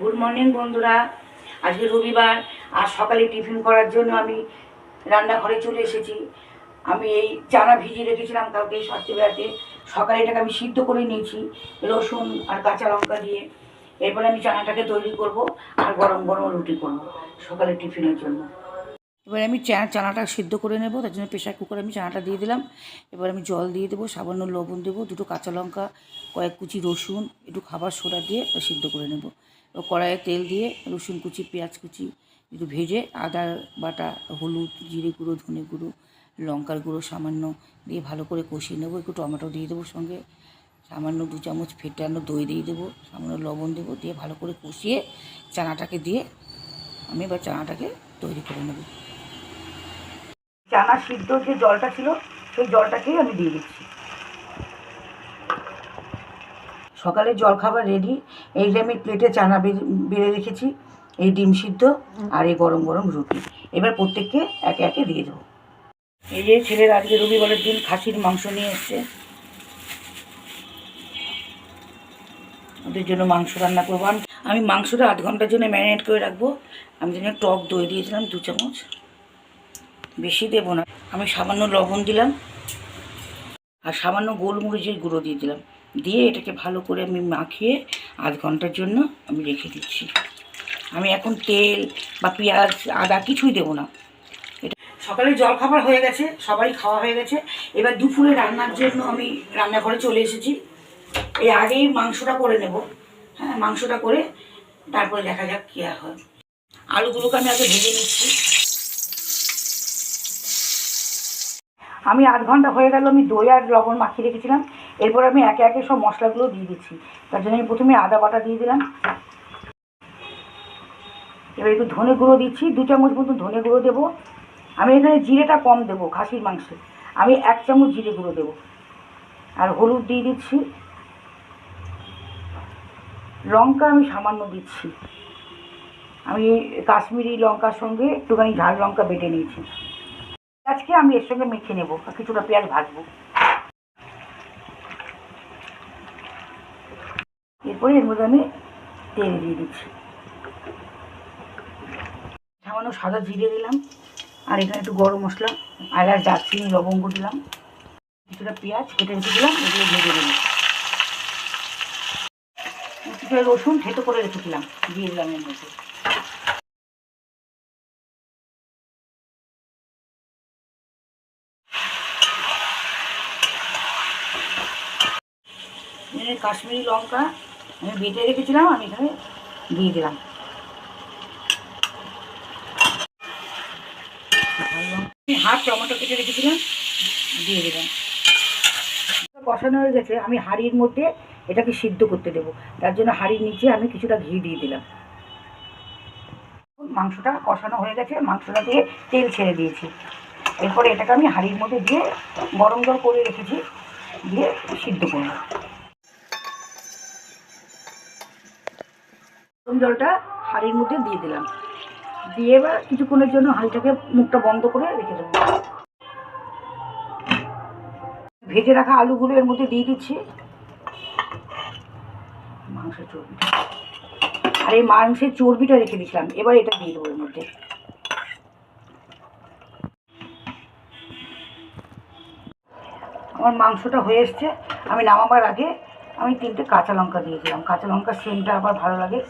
Good morning বন্ধুরা। আজকে রবিবার, আর সকালে টিফিন করার জন্য আমি রান্নাঘরে চলে এসেছি। আমি এই চানা ভিজিয়ে রেখেছিলাম কালকে সাতটি বেলাতে সকালে এটাকে আমি সিদ্ধ করে নিয়েছি, রসুন আর কাঁচা লঙ্কা দিয়ে। এরপরে আমি চানাটাকে তৈরি করব আর গরম গরম রুটি করব সকালে টিফিনের জন্য। এবার আমি চানা চানাটা সিদ্ধ করে নেব, তার জন্য প্রেশার কুকারে আমি চানাটা দিয়ে দিলাম। এবার আমি জল দিয়ে দেবো, সামান্য লবণ দেবো, দুটো কাঁচা লঙ্কা, কয়েক কুচি রসুন, একটু খাবার সোডা দিয়ে সিদ্ধ করে নেব। কড়াইয়ে তেল দিয়ে রসুন কুচি, পেঁয়াজ কুচি একটু ভেজে আদা বাটা, হলুদ, জিরে গুঁড়ো, ধনে গুঁড়ো, লঙ্কার গুঁড়ো সামান্য দিয়ে ভালো করে কষিয়ে নেব। একটু টমেটো দিয়ে দেবো সঙ্গে। সামান্য দু চামচ ফেটানো দই দিয়ে দেবো। সামান্য লবণ দেবো দিয়ে ভালো করে কষিয়ে চানাটাকে দিয়ে আমি এবার চানাটাকে তৈরি করে নেব। চানা সিদ্ধ যে জলটা ছিল, সেই জলটাকেই আমি দিয়ে দিচ্ছি। সকালে জলখাবার রেডি এই যে আমি প্লেটে চানা বেড়ে রেখেছি, এই ডিম সিদ্ধ আর এই গরম গরম রুটি। এবার প্রত্যেককে একে একে দিয়ে দেবো। এই যে ছেলের আজকে রবিবারের দিন খাসির মাংস নিয়ে এসছে। ওদের জন্য মাংস রান্না করব। আমি- মাংসটা আধ ঘণ্টার জন্য ম্যারিনেট করে রাখব। আমি জন্য টক দই দিয়েছিলাম দু চামচ। বেশি দেবো না। আমি সামান্য লবণ দিলাম। আর সামান্য গোলমরিচের গুঁড়ো দিয়ে দিলাম। দিয়ে এটাকে ভালো করে আমি মাখিয়ে আধ ঘণ্টার জন্য আমি রেখে দিচ্ছি। আমি এখন তেল বা পেঁয়াজ, আদা কিছুই দেবো না। এটা সকালে জলখাবার হয়ে গেছে সবাই খাওয়া হয়ে গেছে। এবার দুপুরে রান্নার জন্য আমি রান্নাঘরে চলে এসেছি। এই আগেই মাংসটা করে নেব। হ্যাঁ মাংসটা করে তারপরে দেখা যাক কী হয়। আলুগুলোকে আমি আগে ভেজে নিচ্ছি। আমি আধ ঘণ্টা হয়ে গেল, আমি দই আর লবণ মাখিয়ে রেখেছিলাম। এরপর আমি একে একে সব মশলাগুলো দিয়ে দিচ্ছি। তার জন্য আমি প্রথমে আদা বাটা দিয়ে দিলাম। এবার একটু ধনে গুঁড়ো দিচ্ছি। দু চামচ মতো ধনে গুঁড়ো দেবো। আমি এখানে জিরেটা কম দেবো খাসির মাংসে। আমি এক চামচ জিরে গুঁড়ো দেবো। আর হলুদ দিয়ে দিচ্ছি। লঙ্কা আমি সামান্য দিচ্ছি। আমি কাশ্মীরি লঙ্কার সঙ্গে একটুখানি ঝাল লঙ্কা বেটে নিয়েছি। আজকে আমি এর সঙ্গে মেখে নেব। কিছুটা পেঁয়াজ ভাজবো। এরপরে এর মধ্যে আমি তেল দিয়ে দিচ্ছি। সামান্য সাদা জিরে দিলাম, আর এখানে একটু গরম মশলা, এলাচ, দারচিনি, লবঙ্গ দিলাম, কিছুটা পেঁয়াজ কেটে রেখে দিলাম, এগুলো ভেজে দিলাম কিছুটা রসুন থেতো করে রেখেছিলাম দিয়ে দিলাম এর মধ্যে। কাশ্মীরি লঙ্কা আমি বেটে রেখেছিলাম, আমি এখানে দিয়ে দিলাম। হাফ টমেটো কেটে রেখেছিলাম, দিয়ে দিলাম। কষানো হয়ে গেছে, আমি হাঁড়ির মধ্যে এটাকে সিদ্ধ করতে দেবো। তার জন্য হাঁড়ির নিচে আমি কিছুটা ঘি দিয়ে দিলাম। মাংসটা কষানো হয়ে গেছে, মাংসটা দিয়ে তেল ছেড়ে দিয়েছি। এরপরে এটাকে আমি হাঁড়ির মধ্যে দিয়ে গরম জল করে রেখেছি, দিয়ে সিদ্ধ করব। গরম জলটা হাঁড়ির মধ্যে দিয়ে দিলাম। দিয়ে এবার কিছুক্ষণের জন্য হাঁড়িটাকে মুখটা বন্ধ করে রেখে দেবো। ভেজে রাখা আলুগুলো এর মধ্যে দিয়ে দিচ্ছি। মাংসের চর্বিটা আর এই মাংসের চর্বিটা রেখে দিয়েছিলাম। এবার এটা দিয়ে দেবো এর মধ্যে। আমার মাংসটা হয়ে এসছে। আমি নামাবার আগে আমি তিনটে কাঁচা লঙ্কা দিয়ে দিলাম। কাঁচা লঙ্কার সেন্টটা আবার ভালো লাগে।